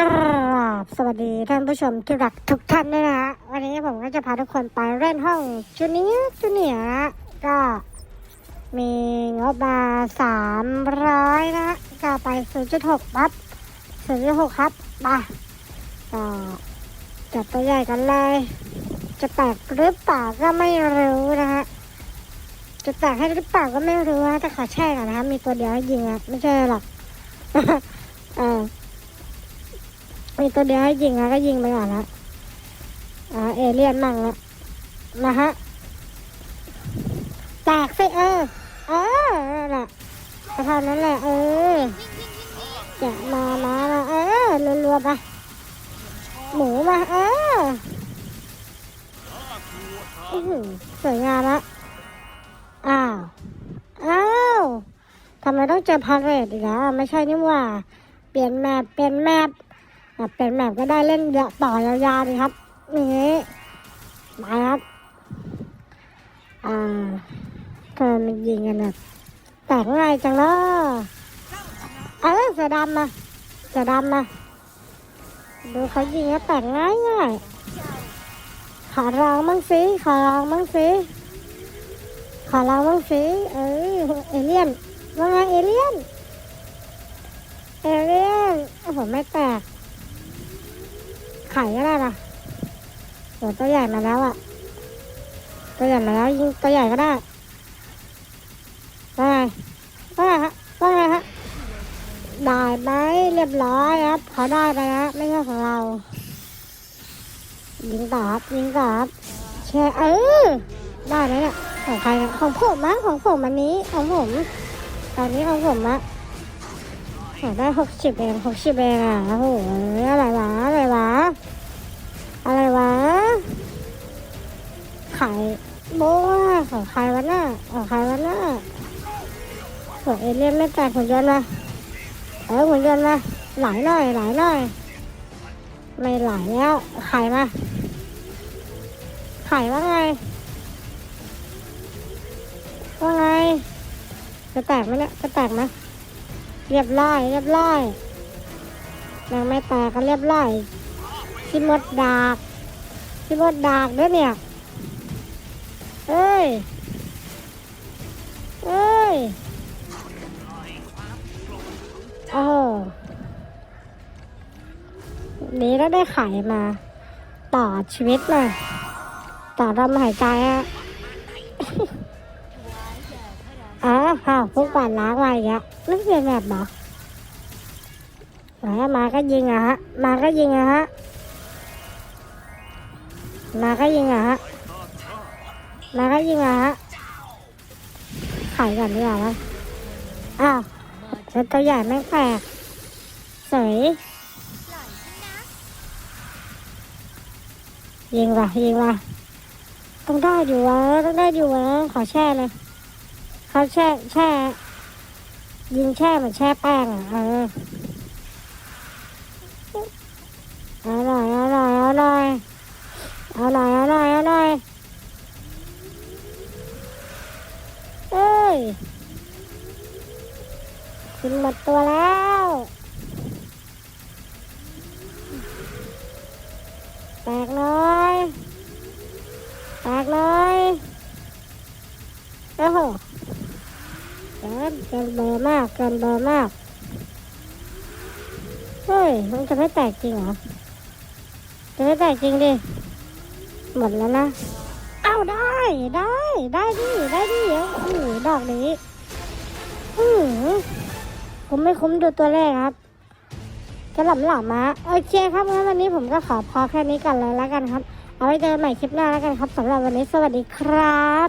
กราบสวัสดีท่านผู้ชมที่รักทุกท่านด้วยนะฮะวันนี้ผมก็จะพาทุกคนไปเล่นห้องจูเนียจูเนียร์นะก็มีงบมาสามร้อยนะก็ไปศูนย์จุดหกครับศูนย์จุดหกครับมาก็จับตัวใหญ่กันเลย จะแตกหรือเปล่าก็ไม่รู้นะฮะจะแตกให้หรือเปล่าก็ไม่รู้นะแต่ขอแช่ก่อนนะครับมีตัวเดียวยิงอะไม่ใช่หรอกเออ มีตัวเดียวให้ยิงนะก็ยิงไปก่อนนะอ่าเอเลี่ยนมั่งละนะฮะแตกสิเออเออนั่นแหละเท่านั้นแหละเออจะมามามาเออรัวๆไปหมูมาเออสวยงามละอ้าวอ้าวทำไมต้องเจอพาเรตอีกแล้วไม่ใช่นี่ว่า เปลี่ยนแมปเปลี่ยนแมป อะเป็นแบบก็ได้เล่นต่อยาวๆเลยครับนี่มาครับ อ่าเธอมันยิงกันแบบแตกง่ายจังเนาะเออเสือดำมาเสือดำมาดูเขายิงแล้วแตกง่ายง่ายขอลองบ้างสิขอลองบ้างสิขอลองบ้างสิเออเอเลี่ยนว่าไงเอเลี่ยนเอเลี่ยนโอ้โหไม่แตก ไข่ก็ได้นะโหตัวใหญ่มาแล้วอะตัวใหญ่มาแล้วยิงตัวใหญ่ก็ได้ว่าไงว่าไงฮะว่าไงฮะได้ไหมเรียบร้อยครับเขาได้ไปแล้วไม่ใช่ของเรา ยิงต่อครับยิงต่อครับแช่เออได้แล้วเนี่ยของใครเนี่ยของผมมะของผมอันนี้ของผม ตอนนี้ของผมอะ โหได้หกสิบเองหกสิบเองอะโอ้โหอะไรวะอะไรวะอะไรวะไข่โบ้าของใครวะน่ะของใครวะน่ะของเอเลี่ยนไม่แตกหุ่นยนต์นะเออหุ่นยนต์นะไหลหน่อยไหลหน่อยไม่ไหลแล้วไข่มาไข่ว่าไงว่าไงจะแตกไหมเนี่ยจะแตกไหม เรียบร้อย เรียบร้อยยังไม่แตกก็เรียบร้อยที่มดดากที่มดดากด้วยเนี่ยเอ้ยเอ้ยโอ้โหนี้แล้วได้ไข่มา ต่อชีวิตเลยต่อลมหายใจอะ อ๋อค่ะพวกป่านล้างไว้อีกแล้วไม่เปลี่ยนแบบหรอไหนอะมาก็ยิงอะฮะ มาก็ยิงอะฮะ มาก็ยิงอะฮะ มาก็ยิงอะฮะไข่ก่อนดีกว่าไหมอ้าวตัวใหญ่ไม่แปลกสวยยิงว่ะยิงว่ะต้องได้อยู่วะต้องได้อยู่วะขอแช่เลย เขาแช่แช่ ยิงแช่เหมือนแช่แป้งอะเออเอาหน่อยเอาหน่อยเอาหน่อยเอาหน่อยเอาหน่อยเอาหน่อยเอ้ยกินหมดตัวแล้วแตกหน่อยแตกหน่อยโอ้โห เกินเกินเบอร์มาก เกินเบอร์มาก เฮ้ย มันจะไม่แตกจริงเหรอ จะไม่แตกจริงดิ หมดแล้วนะ เอ้าได้ ได้ ได้ดิ ได้ดิโอ้โหดอกนี้อืมผมไม่คุ้มดูตัวแรกครับจะหล่ำหล่ำมาโอเคครับงั้นวันนี้ผมก็ขอพอแค่นี้ก่อนเลยแล้วกันครับ เอาไว้เจอกันใหม่คลิปหน้าแล้วกันครับสำหรับวันนี้สวัสดีครับ